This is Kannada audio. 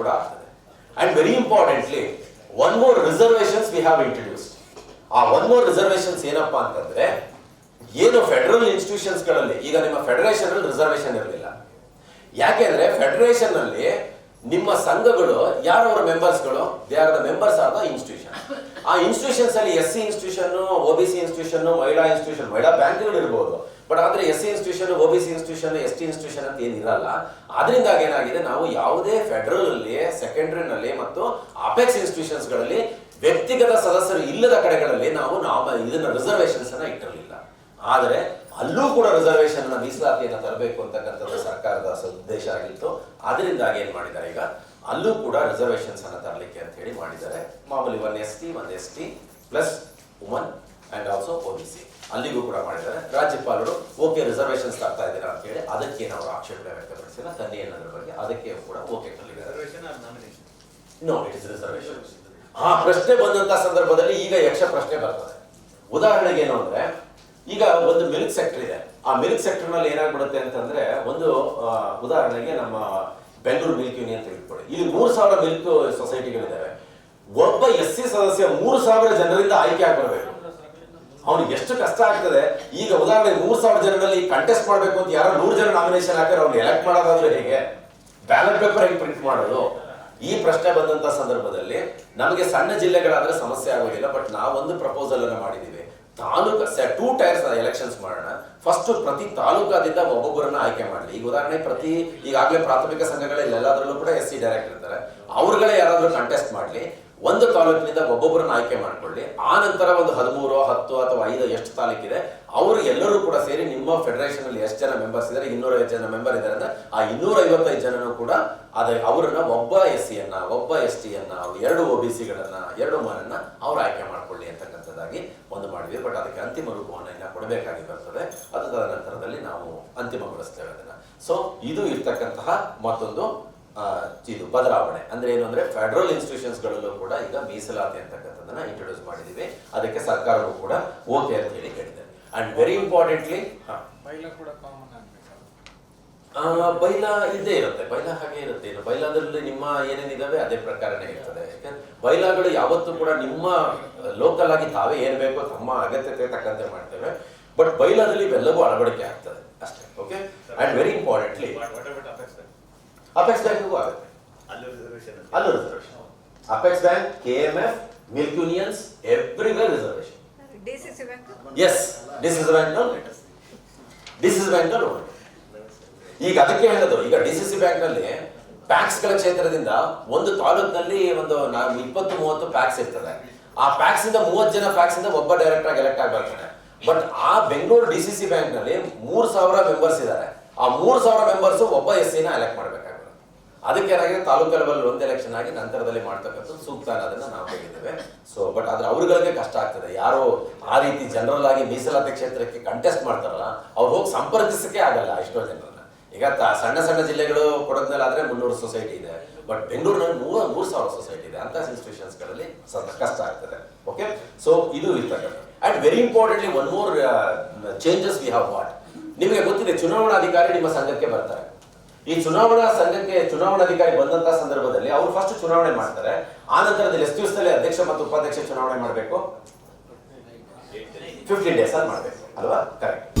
ಕೂಡ ಆಗ್ತದೆ. And very importantly one more reservations we have introduced ಆ ಒನ್ ಮೋರ್ ರಿಸರ್ವೇಶನ್ಸ್ ಏನಪ್ಪಾ ಅಂತಂದ್ರೆ, ಏನು ಫೆಡರಲ್ ಇನ್ಸ್ಟಿಟ್ಯೂಷನ್ಸ್ಗಳಲ್ಲಿ ಈಗ ನಿಮ್ಮ ಫೆಡರೇಷನ್ ಅಲ್ಲಿ ರಿಸರ್ವೇಶನ್ ಇರಲಿಲ್ಲ. ಯಾಕೆಂದ್ರೆ ಫೆಡರೇಷನ್ ಅಲ್ಲಿ ನಿಮ್ಮ ಸಂಘಗಳು, ಯಾರವರ ಮೆಂಬರ್ಸ್ಗಳು they are the members are the institution ಆ ಇನ್ಸ್ಟಿಟ್ಯೂಷನ್ಸ್ ಅಲ್ಲಿ S C institution O B C institution ಮಹಿಳಾ ಇನ್ಸ್ಟಿಟ್ಯೂಷನ್ ಮಹಿಳಾ ಬ್ಯಾಂಕ್ಗಳು ಇರ್ಬೋದು. ಬಟ್ ಆದ್ರೆ S C institution O B C institution S T institution ಅಂತ ಏನಿರಲ್ಲ ಅದರಿಂದಾಗಿ ಏನಾಗಿದೆ, ನಾವು ಯಾವುದೇ ಫೆಡರಲ್ ಅಲ್ಲಿ ಸೆಕೆಂಡರಿ ನಲ್ಲಿ ಮತ್ತು ಅಪೆಕ್ಸ್ ಇನ್ಸ್ಟಿಟ್ಯೂಷನ್ಸ್ಗಳಲ್ಲಿ ವ್ಯಕ್ತಿಗತ ಸದಸ್ಯರು ಇಲ್ಲದ ಕಡೆಗಳಲ್ಲಿ ನಾವು ನಾವು ಇದನ್ನ ರಿಸರ್ವೇಶನ್ಸ್ ಅನ್ನ ಇಟ್ಟಿರಲಿಲ್ಲ. ಆದರೆ ಅಲ್ಲೂ ಕೂಡ ರಿಸರ್ವೇಶನ್ ಮೀಸಲಾತಿಯನ್ನು ತರಬೇಕು ಅಂತಕ್ಕಂಥದ್ದು ಸರ್ಕಾರದ ಉದ್ದೇಶ ಆಗಿತ್ತು. ಅದರಿಂದಾಗಿ ಏನ್ ಮಾಡಿದ್ದಾರೆ ಈಗ? ಅಲ್ಲೂ ಕೂಡ ರಿಸರ್ವೇಶನ್ಸ್ ಅನ್ನ ತರಲಿಕ್ಕೆ ಅಂತ ಹೇಳಿ ಮಾಡಿದ್ದಾರೆ. ಮಾಮೂಲಿ one S T one S T plus woman and also O B C ಅಲ್ಲಿಗೂ ಕೂಡ ಮಾಡಿದ್ದಾರೆ. ರಾಜ್ಯಪಾಲರು ಓಕೆ ರಿಸರ್ವೇಶನ್ಸ್ ತರ್ತಾ ಇದ್ದೀರಾ ಅಂತ ಹೇಳಿ ಅದಕ್ಕೆ ನಾವು ಆಕ್ಷೇಪಣೆ ವ್ಯಕ್ತಪಡಿಸಿಲ್ಲ. ತನ್ನಿ ಅನ್ನೋದ್ರ ಬಗ್ಗೆ ಅದಕ್ಕೆ ಕೂಡ okay no it is reservation ಆ ಪ್ರಶ್ನೆ ಬಂದಂತ ಸಂದರ್ಭದಲ್ಲಿ ಈಗ ಯಕ್ಷ ಪ್ರಶ್ನೆ ಬರ್ತದೆ. ಉದಾಹರಣೆಗೆ ಏನು ಅಂದ್ರೆ ಈಗ ಒಂದು ಮಿಲ್ಕ್ ಸೆಕ್ಟರ್ ಇದೆ. ಆ ಮಿಲ್ಕ್ ಸೆಕ್ಟರ್ನಲ್ಲಿ ಏನಾಗ್ಬಿಡುತ್ತೆ ಅಂತಂದ್ರೆ ಒಂದು ಉದಾಹರಣೆಗೆ ನಮ್ಮ ಬೆಂಗಳೂರು ಮಿಲ್ಕ್ ಯೂನಿಯನ್ ತೆಗೆದುಕೊಳ್ಳಿ ಇಲ್ಲಿ ಮೂರು ಸಾವಿರ ಮಿಲ್ಕ್ ಸೊಸೈಟಿಗಳಿದ್ದಾವೆ ಒಬ್ಬ ಎಸ್ ಸಿ ಸದಸ್ಯ ಮೂರು ಸಾವಿರ ಜನರಿಂದ ಆಯ್ಕೆ ಆಗ್ಬರ್ಬೇಕು ಅವ್ನಿಗೆ ಎಷ್ಟು ಕಷ್ಟ ಆಗ್ತದೆ? ಈಗ ಉದಾಹರಣೆ ಮೂರು ಸಾವಿರ ಜನರಲ್ಲಿ ಕಂಟೆಸ್ಟ್ ಮಾಡಬೇಕು ಅಂತ ಯಾರೋ ನೂರು ಜನ ನಾಮಿನೇಷನ್ ಹಾಕಿದ್ರೆ ಅವ್ನು ಎಲೆಕ್ಟ್ ಮಾಡೋದಾದ್ರೆ ಹೇಗೆ? ಬ್ಯಾಲೆಟ್ ಪೇಪರ್ ಹೇಗೆ ಪ್ರಿಂಟ್ ಮಾಡೋದು? ಈ ಪ್ರಶ್ನೆ ಬಂದಂತ ಸಂದರ್ಭದಲ್ಲಿ ನಮಗೆ ಸಣ್ಣ ಜಿಲ್ಲೆಗಳಾದ್ರೆ ಸಮಸ್ಯೆ ಆಗೋದಿಲ್ಲ ಬಟ್ ನಾವೊಂದು ಪ್ರಪೋಸಲ್ ಅನ್ನು ಮಾಡಿದೀವಿ ತಾಲೂಕು ಟೂ ಟೈರ್ಸ್ ಎಲೆಕ್ಷನ್ಸ್ ಮಾಡೋಣ. ಫಸ್ಟ್ ಪ್ರತಿ ತಾಲೂಕಾದಿಂದ ಒಬ್ಬೊಬ್ಬರನ್ನ ಆಯ್ಕೆ ಮಾಡಲಿ. ಈಗ ಉದಾಹರಣೆ, ಪ್ರತಿ ಈಗಾಗಲೇ ಪ್ರಾಥಮಿಕ ಸಂಘಗಳಲ್ಲಿ ಎಲ್ಲದರಲ್ಲೂ ಕೂಡ ಎಸ್ ಸಿ ಡೈರೆಕ್ಟರ್ ಇರ್ತಾರೆ. ಅವ್ರುಗಳೇ ಯಾರಾದ್ರೂ ಕಂಟೆಸ್ಟ್ ಮಾಡಲಿ. ಒಂದು ತಾಲೂಕಿನಿಂದ ಒಬ್ಬೊಬ್ಬರನ್ನ ಆಯ್ಕೆ ಮಾಡ್ಕೊಳ್ಳಿ. ಆ ನಂತರ ಒಂದು ಹದಿಮೂರು, ಹತ್ತು ಅಥವಾ ಐದು ಎಷ್ಟು ತಾಲೂಕಿದೆ, ಅವರು ಎಲ್ಲರೂ ಕೂಡ ಸೇರಿ ನಿಮ್ಮ ಫೆಡರೇಷನ್ ಅಲ್ಲಿ ಎಷ್ಟು ಜನ ಮೆಂಬರ್ಸ್ ಇದ್ದಾರೆ ಇನ್ನೂರೈವತ್ತು ಜನ ಮೆಂಬರ್ ಇದ್ದಾರೆ ಅಂದ್ರೆ, ಆ ಇನ್ನೂರ ಐವತ್ತೈದು ಜನನು ಕೂಡ ಅದೇ ಅವರನ್ನ ಒಬ್ಬ ಎಸ್ ಸಿಯನ್ನ ಒಬ್ಬ ಎಸ್ ಟಿಯನ್ನ ಎರಡು ಒ ಬಿ ಸಿಗಳನ್ನ ಎರಡು ಮನನ್ನ ಅವ್ರು ಆಯ್ಕೆ ಮಾಡ್ಕೊಳ್ಳಿ ಅಂತಕ್ಕಂಥದ್ದಾಗಿ ಒಂದು ಮಾಡಿದ್ವಿ ಬಟ್ ಅದಕ್ಕೆ ಅಂತಿಮ ರೂಪವನ್ನು ಇನ್ನ ಕೊಡಬೇಕಾಗಿ ಬರ್ತದೆ. ಅದು ತದನಂತರದಲ್ಲಿ ನಾವು ಅಂತಿಮಗೊಳಿಸ್ತೇವೆ ಅದನ್ನ. ಸೊ ಇದು ಇರ್ತಕ್ಕಂತಹ ಮತ್ತೊಂದು ಇದು ಬದಲಾವಣೆ. ಅಂದ್ರೆ ಏನು ಅಂದ್ರೆ ಫೆಡರಲ್ ಇನ್ಸ್ಟಿಟ್ಯೂಷನ್ಸ್ ಗಳಲ್ಲೂ ಕೂಡ ಈಗ ಮೀಸಲಾತಿ ಅಂತಕ್ಕಂಥದ್ದನ್ನ ಇಂಟ್ರೊಡ್ಯೂಸ್ ಮಾಡಿದೀವಿ. ಅದಕ್ಕೆ ಸರ್ಕಾರವು ಕೂಡ ಓಕೆ ಅಂತ ಹೇಳಿ ಹೇಳಿದೆ ಅಂಡ್ ವೆರಿ ಇಂಪಾರ್ಟೆಂಟ್ಲಿ ಬೈಲ ಇದ್ದೇ ಇರುತ್ತೆ. ಬೈಲ ಹಾಗೆ ಇರುತ್ತೆ. ಇನ್ನು ಬೈಲಾದಲ್ಲಿ ನಿಮ್ಮ ಏನೇನಿದಾವೆ ಅದೇ ಪ್ರಕಾರನೇ ಇರ್ತದೆ. ಯಾಕಂದ್ರೆ ಬೈಲಾಗಳು ಯಾವತ್ತೂ ಕೂಡ ನಿಮ್ಮ ಲೋಕಲ್ ಆಗಿ ತಾವೇ ಏನ್ ಬೇಕೋ ತಮ್ಮ ಅಗತ್ಯತೆ ತಕ್ಕಂತೆ ಮಾಡ್ತೇವೆ. ಬಟ್ ಬೈಲಾದಲ್ಲಿ ಇವೆಲ್ಲವೂ ಅಳವಡಿಕೆ ಆಗ್ತದೆ. ಅಷ್ಟೇ. Okay and very importantly apex ಬ್ಯಾಂಕ್ಗೂ ಆಗುತ್ತೆ. ಅಲ್ಲೂ reservation apex bank K M F milk unions everywhere reservation DCC bank yes this is bank this is bank ಈಗ ಅದಕ್ಕೆ ಹೇಳೋದು, ಈಗ ಡಿ ಸಿ ಸಿ ಬ್ಯಾಂಕ್ನಲ್ಲಿ ಪ್ಯಾಕ್ಸ್ಗಳ ಕ್ಷೇತ್ರದಿಂದ ಒಂದು ತಾಲೂಕಿನಲ್ಲಿ ಒಂದು ಇಪ್ಪತ್ತು, ಮೂವತ್ತು ಪ್ಯಾಕ್ಸ್ ಇರ್ತದೆ. ಆ ಪ್ಯಾಕ್ಸ್ ಇಂದ ಮೂವತ್ತು ಜನ ಪ್ಯಾಕ್ಸ್ ಇಂದ ಒಬ್ಬ ಡೈರೆಕ್ಟರ್ ಆಗಿ ಎಲೆಕ್ಟ್ ಆಗಿ ಬರ್ತಾನೆ ಬಟ್ ಆ ಬೆಂಗಳೂರು ಡಿ ಸಿ ಸಿ ಬ್ಯಾಂಕ್ನಲ್ಲಿ ಮೂರ್ ಸಾವಿರ ಮೆಂಬರ್ಸ್ ಇದ್ದಾರೆ. ಆ ಮೂರ್ ಸಾವಿರ ಮೆಂಬರ್ಸ್ ಒಬ್ಬ ಎಸ್ ಸಿನ ಎಲೆಕ್ಟ್ ಮಾಡ್ಬೇಕಾಗುತ್ತೆ ಅದಕ್ಕೆ ಏನಾಗಿದೆ? ತಾಲೂಕು ಲೆವೆಲ್ ಒಂದು ಎಲೆಕ್ಷನ್ ಆಗಿ ನಂತರದಲ್ಲಿ ಮಾಡ್ತಕ್ಕಂಥ ಸೂಕ್ತ ಅನ್ನೋದನ್ನ ನಾವು ಹೇಳಿದ್ದೇವೆ ಸೊ ಬಟ್ ಆದ್ರೆ ಅವ್ರಗಳಿಗೆ ಕಷ್ಟ ಆಗ್ತದೆ. ಯಾರು ಆ ರೀತಿ ಜನರಲ್ ಆಗಿ ಮೀಸಲಾತಿ ಕ್ಷೇತ್ರಕ್ಕೆ ಕಂಟೆಸ್ಟ್ ಮಾಡ್ತಾರಲ್ಲ, ಅವ್ರು ಹೋಗಿ ಸಂಪರ್ಕಿಸಕ್ಕೆ ಆಗಲ್ಲ ಎಷ್ಟೋ ಜನರನ್ನ ಈಗ ತ- ಸಣ್ಣ ಸಣ್ಣ ಜಿಲ್ಲೆಗಳು ಕೊಡಗ್ನಲ್ಲಿ ಆದ್ರೆ ಮುನ್ನೂರು ಸೊಸೈಟಿ ಇದೆ. ಬಟ್ ಬೆಂಗಳೂರಿನಲ್ಲಿ ಮೂರು ಮೂರು ಸಾವಿರ ಸೊಸೈಟಿ ಇದೆ. ಅಂತ ಇನ್ಸ್ಟಿಟ್ಯೂಷನ್ಸ್ಗಳಲ್ಲಿ ಸ್ವಲ್ಪ ಕಷ್ಟ ಆಗ್ತದೆ. ಓಕೆ ಸೊ ಇದು ಇರ್ತಕ್ಕಂಥ and very importantly one more changes we have what ನಿಮಗೆ ಗೊತ್ತಿದೆ, ಚುನಾವಣಾಧಿಕಾರಿ ನಿಮ್ಮ ಸಂಘಕ್ಕೆ ಬರ್ತಾರೆ. ಈ ಚುನಾವಣಾ ಸಂಘಕ್ಕೆ ಚುನಾವಣಾಧಿಕಾರಿ ಬಂದಂತ ಸಂದರ್ಭದಲ್ಲಿ ಅವರು ಫಸ್ಟ್ ಚುನಾವಣೆ ಮಾಡ್ತಾರೆ. ಆ ನಂತರದಲ್ಲಿ ಎಷ್ಟು ದಿವಸದಲ್ಲಿ ಅಧ್ಯಕ್ಷ ಮತ್ತು ಉಪಾಧ್ಯಕ್ಷ ಚುನಾವಣೆ ಮಾಡಬೇಕು? ಫಿಫ್ಟೀನ್ ಡೇಸ್ ಅಲ್ಲಿ ಮಾಡಬೇಕು. ಅಲ್ವಾ? ಕರೆಕ್ಟ್